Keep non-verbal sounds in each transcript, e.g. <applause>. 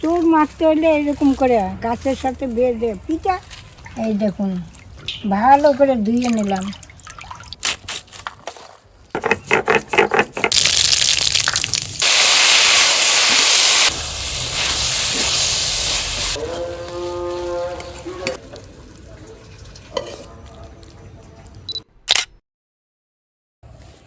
চোর মারতে হলে এরকম করে গাছের সাথে বেঁধে পিঠা। এই দেখুন, ভালো করে ধুয়ে নিলাম।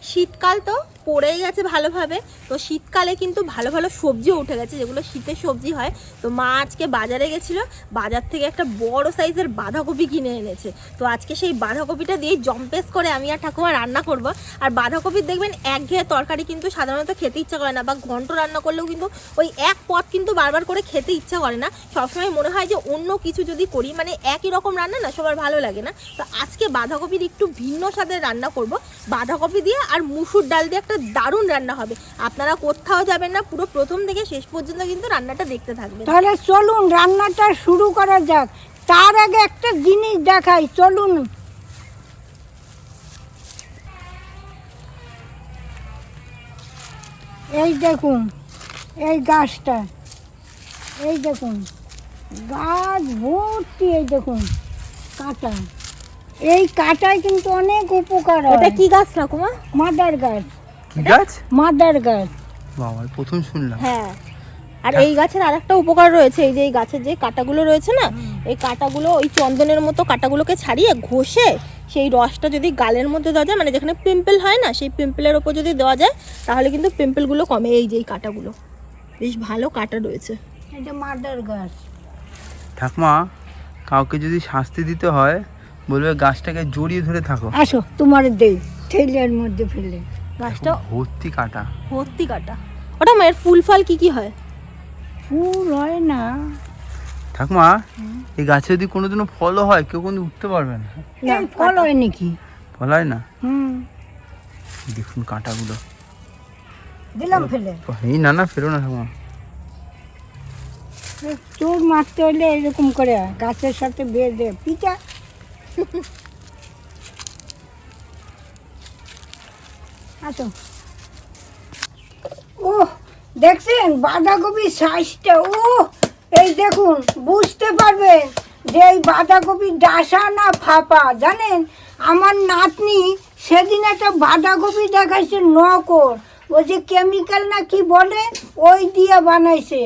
শীতকাল তো? পড়েই গেছে ভালোভাবে। তো শীতকালে কিন্তু ভালো ভালো সবজিও উঠে গেছে, যেগুলো শীতের সবজি হয়। তো মা আজকে বাজারে গেছিল, বাজার থেকে একটা বড় সাইজের বাঁধাকপি কিনে এনেছে। তো আজকে সেই বাঁধাকপিটা দিয়ে জম্পেস করে আমি আর ঠাকুমা রান্না করব। আর বাঁধাকপির দেখবেন, একঘেয়ে তরকারি কিন্তু সাধারণত খেতে ইচ্ছা করে না, বা ঘন্ট রান্না করলেও কিন্তু ওই এক পদ কিন্তু বারবার করে খেতে ইচ্ছা করে না। সবসময় মনে হয় যে অন্য কিছু যদি করি মানে একই রকম রান্না না, সবার ভালো লাগে না। তো আজকে বাঁধাকপির একটু ভিন্ন স্বাদের রান্না করব। বাঁধাকপি দিয়ে আর মুসুর ডাল দিয়ে একটা দারুণ রান্না হবে। আপনারা কোথাও যাবেন না পুরো প্রথম থেকে শেষ পর্যন্ত কিন্তু রান্নাটা দেখতে থাকবেন। তাহলে চলুন রান্নাটা শুরু করা যাক। তার আগে একটা জিনিস দেখাই চলুন। এই দেখুন এই গাছটা এই দেখুন গাছ ভর্তি এই দেখুন কাটা। এই কাটায় কিন্তু অনেক উপকার ওটা হয় কি গাছ ঠাকুমা? মাদার গাছ। কি গাছ? মাদার গাছ। বাবা প্রথম শুনলাম। হ্যাঁ। আর এই গাছের আরেকটা উপকার রয়েছে এই যে এই গাছের যে কাঁটাগুলো রয়েছে না এই কাঁটাগুলো ওই চন্দনের মতো কাঁটাগুলোকে ছাড়িয়ে ঘষে সেই রসটা যদি গালের মধ্যে দেওয়া যায় মানে যেখানে পিম্পল হয় না সেই পিম্পলের ওপর যদি দেওয়া যায় তাহলে কিন্তু পিম্পলগুলো কমে। এই যে এই কাঁটাগুলো বেশ ভালো কাঁটা রয়েছে। এটা গাছ। ঠাকমা কাউকে যদি শাস্তি দিতে হয় বলবে গাছটাকে জড়িয়ে ধরে থাকো। আসো তোমার দেই ঠেলের মধ্যে ফেলে। গাছটা ভর্তি কাটা। ভর্তি কাটা। ওটা মায়ের ফুল ফল কি কি হয়? ফুল হয় না। ঠাকমা এই গাছে যদি কোনোদিনও ফলও হয় কেউ কিন্তু উঠতে পারবে না। ফল হয় নাকি ফল হয় না? হুম। দেখুন কাঁটাগুলো। দিলাম ফেলে। এই না না ফেরো না ঠাকমা। চোর মারতে হলে এরকম করে গাছের সাথে বেঁধে পিঠা। আসো ও দেখছেন? বাঁধাকপির সাইজটা ও এই দেখুন বুঝতে পারবেন যে এই বাঁধাকপির ডাসা না ফাঁপা জানেন? আমার নাতনি সেদিন একটা বাঁধাকপি দেখাইছে নকর ওই যে কেমিক্যাল না কি বলে? ওই দিয়ে বানাইছে।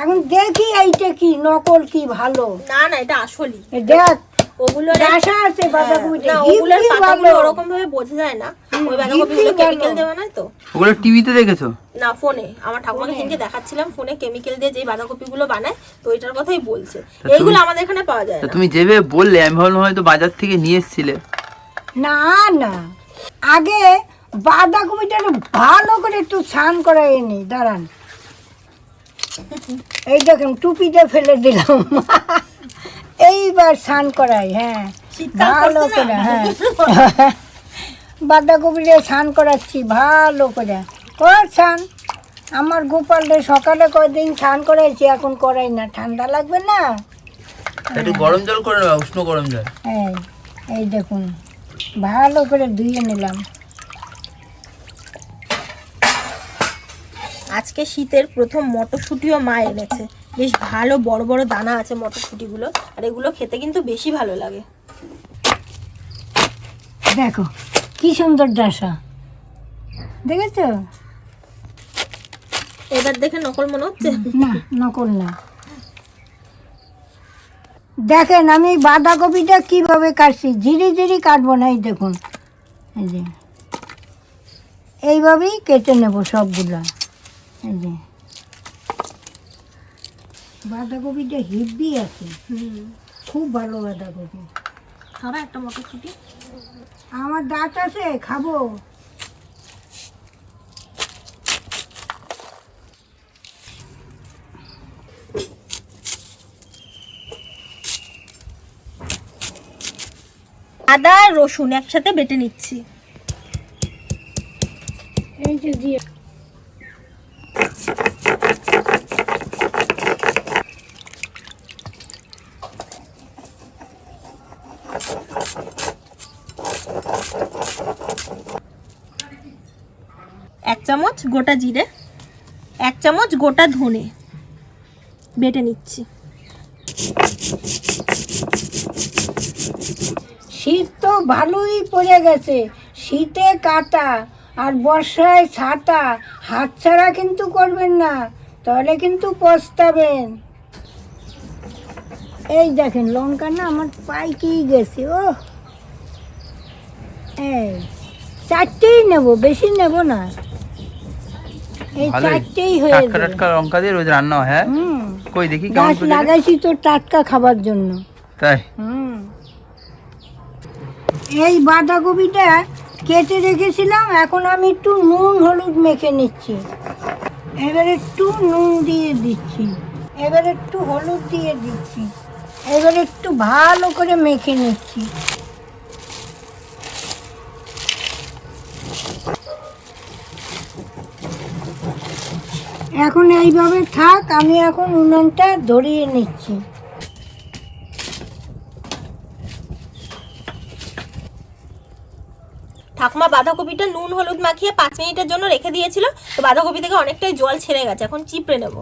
এখন দেখি এইটা কি নকল কি ভালো? না না এটা আসলই। দেখ ওগুলো ডাসা আছে বাঁধাকপিটা ওগুলোর পাতাগুলো ওরকম ভাবে বোঝা যায় না। ওই বাঁধাকপিগুলো ভালো। কেমিক্যাল দেওয়া নয় তো? ওগুলো টিভিতে দেখেছ? না ফোনে। আমার ঠাকুমাকে সেদিনকে দেখাচ্ছিলাম ফোনে কেমিক্যাল দিয়ে যেই বাঁধাকপিগুলো বানায় তো এটার কথাই বলছে। এইগুলো আমাদের এখানে পাওয়া যায় না। তুমি যেভাবে বললে আমি ভাবলাম হয়তো বাজার থেকে নিয়ে এসেছিলে। না না। আগে বাঁধাকপিটা একটু ভালো করে একটু স্নান করে এনে দাঁড়ান। <laughs> এই দেখেন টুপিটা ফেলে দিলাম। <laughs> এইবার স্নান করাই হ্যাঁ। ভালো করে না? <laughs> হ্যাঁ বাঁধাকপিটা স্নান করাচ্ছি ভালো করে। কর স্নান। আমার গোপালরে সকালে কয়দিন স্নান করাইছি এখন করাই না ঠান্ডা লাগবে না। একটু গরম জল করে নেবা উষ্ণ গরম জল। এই এই দেখুন ভালো করে ধুয়ে নিলাম। আজকে শীতের প্রথম মটরশুঁটিও মা এনেছে। বেশ ভালো বড় বড় দানা আছে মটরশুঁটিগুলো আর এগুলো খেতে কিন্তু বেশি ভালো লাগে। দেখো কি সুন্দর ডাসা। দেখেছ? এবার দেখে নকল মনে হচ্ছে? না নকল না। দেখেন আমি বাঁধাকপিটা কীভাবে কাটছি? ঝিরি ঝিরি কাটবো না এই দেখুন। এই যে। এইভাবেই কেটে নেব সবগুলো। এই যে। বাঁধাকপিটা হিব্বি আছে। খুব ভালো বাঁধাকপি। খাবা একটা মটরশুঁটি? আমার দাঁত আছে খাব। আদা আর রসুন একসাথে বেটে নিচ্ছি। এই যে দিয়ে। চামচ গোটা জিরে, এক চামচ গোটা ধনে বেটে নিচ্ছি। শীত তো ভালোই পড়ে গেছে, শীতে কাটা আর বর্ষায় ছাতা, হাত ছাড়া কিন্তু করবেন না তাহলে কিন্তু পস্তাবেন। এই দেখেন, লঙ্কা না আমার পাইকেই গেছে, ও। এই, চারটেই নেব, বেশি নেব না এই ভালোই চারটেই হয়ে টাটকা টাটকা লঙ্কা দিয়ে রোজ রান্না হ্যাঁ কই দেখি গাছ লাগাইছি তো টাটকা খাবার জন্য। তাই? এই বাঁধাকপিটা কেটে রেখেছিলাম এখন আমি একটু নুন হলুদ মেখে নিচ্ছি। এবার একটু নুন দিয়ে দিচ্ছি। এবার একটু হলুদ দিয়ে দিচ্ছি। এবার একটু ভালো করে মেখে নিচ্ছি। এখন এইভাবে থাক, আমি এখন উনুনটা ধরিয়ে নিচ্ছি। ঠাকুমা বাঁধাকপিটা নুন, হলুদ মাখিয়ে পাঁচ মিনিটের জন্য রেখে দিয়েছিল, তো বাঁধাকপি থেকে অনেকটাই জল ছেড়ে গেছে, এখন চিপড়ে নেব।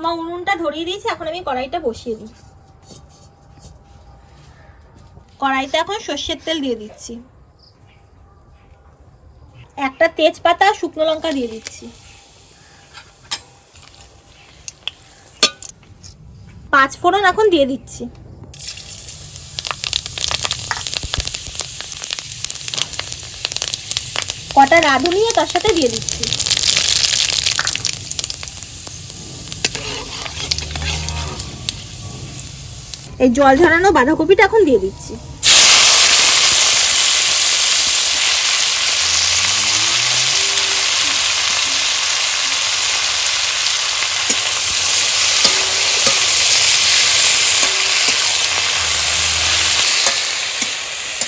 ঠাকুমা উনুনটা ধরিয়ে দিয়েছি, এখন আমি কড়াইটা বসিয়ে দিই। কড়াইতে এখন সর্ষের তেল দিয়ে দিচ্ছি। একটা তেজপাতা, শুকনো লঙ্কা দিয়ে দিচ্ছি। পাঁচ ফোড়ন এখন দিয়ে দিচ্ছি। কটা রাঁধুনিও তার সাথে দিয়ে দিচ্ছি। এই জল ঝরানো বাঁধাকপিটা এখন দিয়ে দিচ্ছি।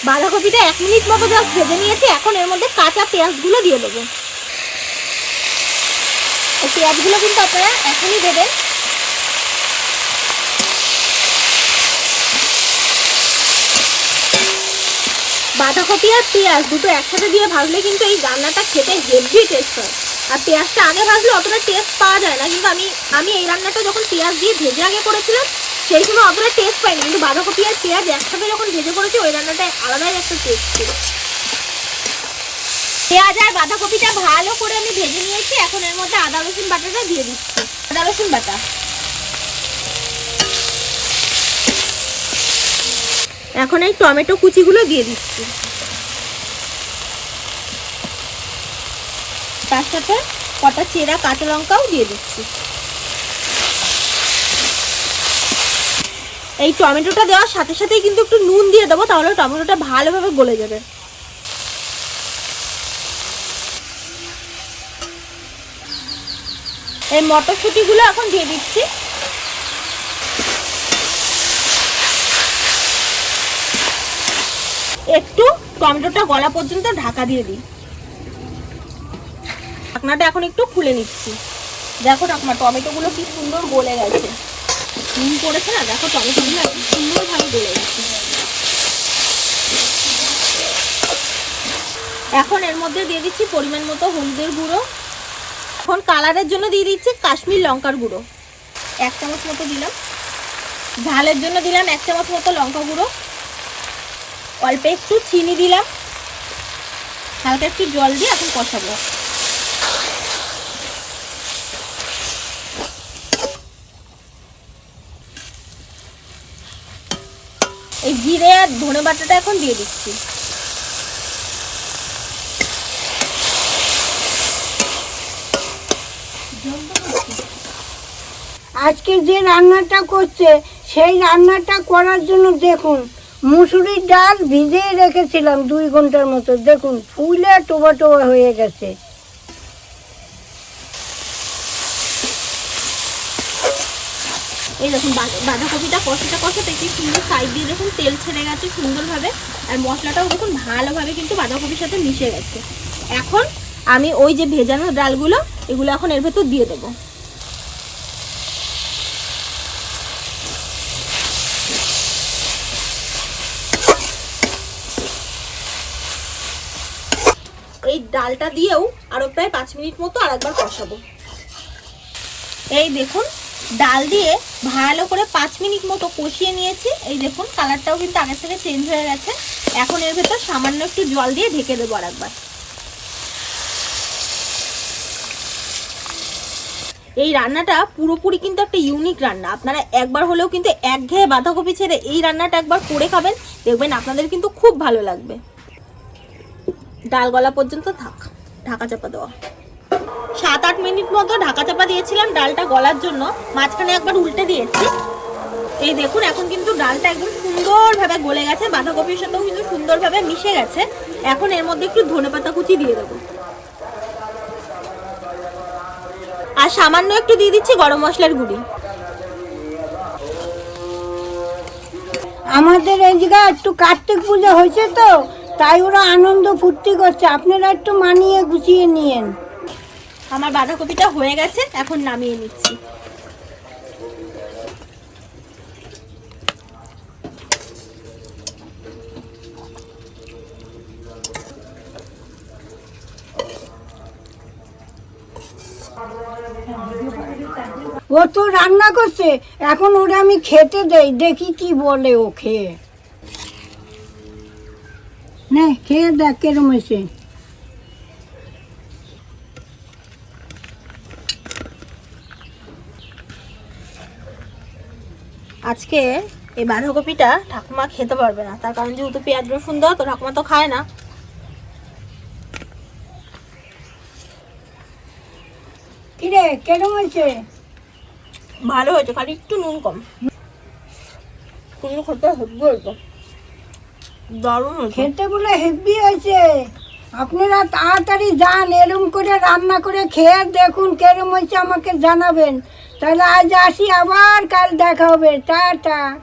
বাঁধাকপিটা এক মিনিট মতো জাস্ট ভেজে নিয়েছি, এখন এর মধ্যে কাঁচা পেঁয়াজগুলো দিয়ে দেবো। পেঁয়াজগুলো কিন্তু আপনারা এখনই দেবেন। বাঁধাকপি আর পেঁয়াজ দুটো একসাথে দিয়ে ভাজলে কিন্তু এই রান্নাটা খেতে হেভি টেস্ট হয়। আর পেঁয়াজটা আগে ভাজলে অতটা টেস্ট পাওয়া যায় না, কিন্তু আমি আমি এই রান্নাটা যখন পেঁয়াজ দিয়ে ভেজে আগে করেছিলাম, সেই সময় অতটা টেস্ট পাইনি, কিন্তু বাঁধাকপি আর পেঁয়াজ একসাথে যখন ভেজে করেছি, ওই রান্নাটা আলাদাই একটা টেস্ট ছিল। পেঁয়াজ আর বাঁধাকপিটা ভালো করে আমি ভেজে নিয়েছি, এখন এর মধ্যে আদা রসুন বাটাটা দিয়ে দিচ্ছি। আদা রসুন বাটা। এখন এই টমেটো কুচিগুলো দিয়ে দিচ্ছি। তার সাথে কটা চেরা কাঁচা লঙ্কাও দিয়ে দিচ্ছি। এই টমেটোটা দেওয়ার সাথে সাথেই কিন্তু একটু নুন দিয়ে দেবো, তাহলে টমেটোটা ভালোভাবে গলে যাবে। এই মটরশুঁটিগুলো এখন দিয়ে দিচ্ছি। একটু টমেটোটা গলা পর্যন্ত ঢাকা দিয়ে দিই। ঢাকনাটা এখন একটু খুলে নিচ্ছি। দেখো ঠাকুমা টমেটোগুলো কি সুন্দর গলে গেছে। নুন পড়েছে না? দেখো টমেটোগুলো সুন্দরভাবে গলে গেছে। এখন এর মধ্যে দিয়ে দিচ্ছি পরিমাণ মতো হলুদের গুঁড়ো। এখন কালারের জন্য দিয়ে দিচ্ছি কাশ্মীর লঙ্কার গুঁড়ো। এক চামচ মতো দিলাম। ঝালের জন্য দিলাম এক চামচ মতো লঙ্কা গুঁড়ো। অল্প একটু চিনি দিলাম। হালকা একটু জল দিয়ে এখন কষাবো। এই জিরে আর ধনে বাটাটা এখন দিয়ে দিচ্ছি। আজকে যে রান্নাটা করছে, সেই রান্নাটা করার জন্য দেখুন। মুসুরির ডাল ভিজিয়ে রেখেছিলাম দুই ঘণ্টার মতো। দেখুন, ফুলে টোবা টোবা হয়ে গেছে। এই দেখুন বাঁধাকপিটা কষাটা কষাতে কি সুন্দর সাইড দিয়ে দেখুন তেল ছেড়ে গেছে সুন্দরভাবে। আর মশলাটাও দেখুন ভালোভাবে কিন্তু বাঁধাকপির সাথে মিশে গেছে। এখন আমি ওই যে ভেজানো ডালগুলো, এগুলো এখন এর ভেতর দিয়ে দেবো। এই ডালটা দিয়েও আরও প্রায় পাঁচ মিনিট মতো আর একবার কষাবো। এই দেখুন, ডাল দিয়ে ভালো করে পাঁচ মিনিট মতো কষিয়ে নিয়েছি। এই দেখুন, কালারটাও কিন্তু আগের থেকে চেঞ্জ হয়ে গেছে। এখন এর ভেতর সামান্য একটু জল দিয়ে ঢেকে দেবো আর একবার। এই রান্নাটা পুরোপুরি কিন্তু একটা ইউনিক রান্না। আপনারা একবার হলেও কিন্তু একঘেয়ে বাঁধাকপি ছেড়ে এই রান্নাটা একবার করে খাবেন। দেখবেন আপনাদের কিন্তু খুব ভালো লাগবে। ডাল গলা পর্যন্ত থাক, ঢাকা চাপা দেওয়া। সাত আট মিনিট মতো ঢাকা চাপা দিয়েছিলাম ডালটা গলার জন্য, মাঝখানে একবার উল্টে দিয়েছি। এই দেখুন, এখন কিন্তু ডালটা একদম সুন্দরভাবে গলে গেছে, বাঁধাকপির সাথেও কিন্তু সুন্দরভাবে মিশে গেছে। এখন এর মধ্যে একটু ধনেপাতা কুচি দিয়ে দেবো। আর সামান্য একটু দিয়ে দিচ্ছি গরম মশলার গুঁড়ি। আমাদের এই জায়গায় একটু কার্তিক পুজো হয়েছে তো তাই ওরা আনন্দ ফুর্তি করছে। আপনারা একটু মানিয়ে গুছিয়ে নিয়েন। আমার বাঁধাকপিটা হয়ে গেছে এখন নামিয়ে নিচ্ছি। ও তো রান্না করছে। এখন ওরা আমি খেতে দেই দেখি কি বলে ও খেয়ে নে খেয়ে দেখ কেরম হয়েছে। আজকে এই বাঁধাকপিটা ঠাকুমা খেতে পারবে না। তার কারণ যেহেতু পেঁয়াজ রসুন দেওয়া তো ঠাকুমা তো খায় না। কিরে কেরম হয়েছে? ভালো হয়েছে খালি একটু নুন কম। কিন্তু খেতে হেব্বি হয়েছে দারুণ খেতে বলে হেভি হয়েছে। আপনারা তাড়াতাড়ি যান, এরম করে রান্না করে খেয়ে দেখুন কেরম হয়েছে আমাকে জানাবেন। তাহলে আজ আসি, আবার কাল দেখা হবে। টাটা।